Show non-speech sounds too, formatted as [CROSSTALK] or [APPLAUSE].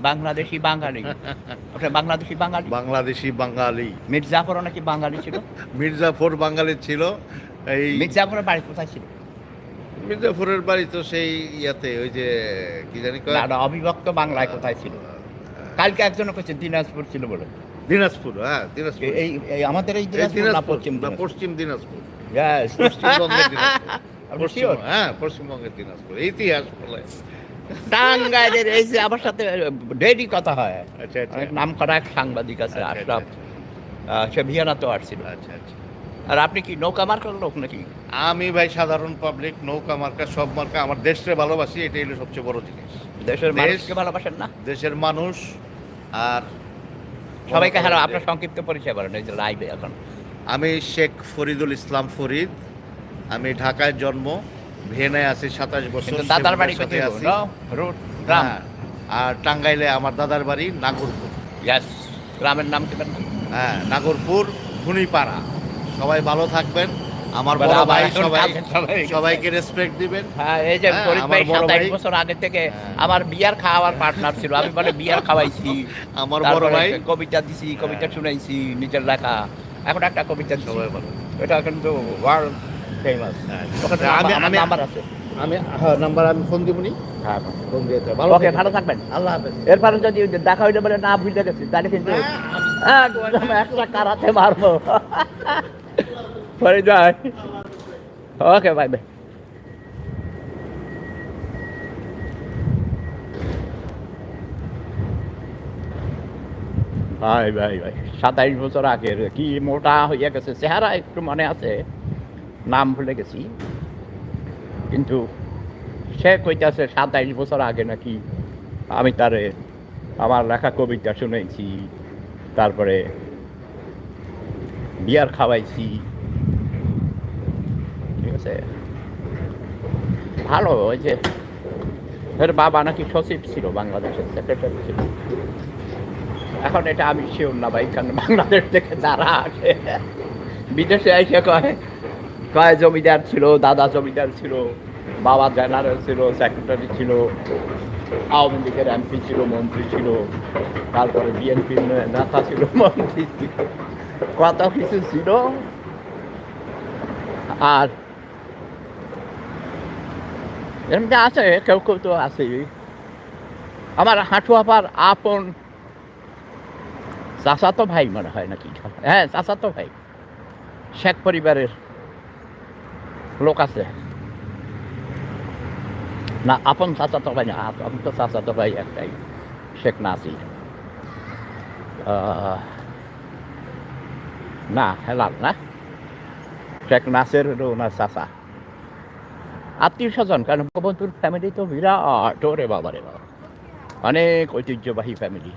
বাংলাদেশি বাঙালি। আপনি বাংলাদেশি বাঙালি? বাংলাদেশি বাঙালি। মির্জাফরও নাকি বাঙালি ছিল? মির্জাফর বাঙালি ছিল এই মির্জাফরের বাড়ি কোথায় ছিল? মির্জাফরের বাড়ি তো সেই ইয়াতে ওই যে কি জানি কয়? না, অবিভক্ত বাংলায় কোথায় ছিল? কালকে একজন কইছে দিনাজপুর ছিল বলে। দিনাজপুর হ্যাঁ দিনাজপুর। এই আমাদের এই দিনাজপুর না পশ্চিম দিনাজপুর? পশ্চিম দিনাজপুর। Yes. পশ্চিমবঙ্গের দিনাজপুর? [LAUGHS] হ্যাঁ পশ্চিমবঙ্গের দিনাজপুর। ইতিহাস বলে। টাঙ্গাইলের এই যে আমার সাথে ডেইলি কথা হয়। আচ্ছা আচ্ছা। অনেক নাম করা এক সাংবাদিক আছে আচ্ছা, আশরাফ। সে ভিয়ানা তো আসছিল। আচ্ছা আচ্ছা। আর আপনি কি নৌকা মার্কার লোক নাকি? আমি ভাই সাধারণ পাবলিক নৌকা মার্কা সব মার্কা আমার দেশকে ভালোবাসি এটাই হলো সবচেয়ে বড় জিনিস। দেশের দেশ- মানুষকে ভালোবাসেন না? দেশের মানুষ আর সবাইকে হ্যালো আপনার সংক্ষিপ্ত পরিচয় বলেন এই যে লাইভে এখন। আমি শেখ ফরিদুল ইসলাম ফরিদ। আমি ঢাকায় জন্ম। ভিয়েনায় আছি সাতাশ বছর দাদার বাড়ি কোথায় সাথে আছি। গ্রাম? হ্যাঁ, আর টাঙ্গাইলে আমার দাদার বাড়ি নাগরপুর। ইয়াস গ্রামের নাম কি হ্যাঁ নাগরপুর ধুনিপাড়া সবাই ভালো থাকবেন। আমার বড় ভাই সবাই সবাইকে রেসপেক্ট দিবেন। হ্যাঁ এই যে হ্যাঁ, ফরিদ আমার ভাই বড় সাতাইশ ভাই- বছর আগে থেকে হ্যাঁ। আমার বিয়ার খাওয়ার পার্টনার ছিল। আমি বলে বিয়ার খাওয়াইছি। আমার বড় ভাই কবিতা দিছি কবিতা হ্যাঁ। শুনাইছি নিজের লেখা। এখন একটা কবিতা সবাই ভালো। এটা কিন্তু ওয়ার্ল্ড ফেমাস আমি আমি আমি নাম্বার আছে। আমি হ্যাঁ নাম্বার আমি ফোন দিবনি। হ্যাঁ ফোন দিয়ে দেব। ওকে ভালো থাকবেন। আল্লাহ হাফেজ। এরপরে যদি দেখা হইলে বলে না ভুলে গেছি তাহলে কিন্তু একদম একটা কারাতে মারবো। পরে যাই ওকে বাই বাই ভাই ভাই ভাই সাতাইশ বছর আগের কি মোটা হইয়া গেছে চেহারা একটু মনে আছে? নাম ভুলে গেছি। কিন্তু সে কইতাছে সাতাইশ বছর আগে নাকি আমি তারে আমার লেখা কবিতা শুনেছি তারপরে বিয়ার খাওয়াইছি। ঠিক আছে? ভালো, ওই যে এর বাবা নাকি সচিব ছিল, বাংলাদেশের সেক্রেটারি ছিল। এখন এটা আমি শিওর না ভাই, কারণ বাংলাদেশ থেকে যারা আসে, বিদেশে এসে কয় কয় জমিদার ছিল, দাদা জমিদার ছিল, বাবা জেনারেল ছিল সেক্রেটারি ছিল, আওয়ামী লীগের এমপি ছিল, মন্ত্রী ছিল, তারপরে বিএনপির নেতা ছিল, [LAUGHS] মন্ত্রী ছিল। কত কিছু ছিল। আর এমনি আছে, কেউ কেউ তো আছেই। আমার হাঁটু আপার আপন চাচাতো ভাই মনে হয় নাকি? হ্যাঁ চাচাতো ভাই। শেখ পরিবারের লোক আছে। না, আপন চাচাতো ভাই না, আপন তো চাচাতো ভাই একটাই, শেখ নাসির। না, হেলাল, না? শেখ নাসের ওনার চাচা। আত্মীয় স্বজন কারণ বন্ধুর ফ্যামিলি তো বিরাট, ওরে বাবা রে বাবা। অনেক ঐতিহ্যবাহী ফ্যামিলি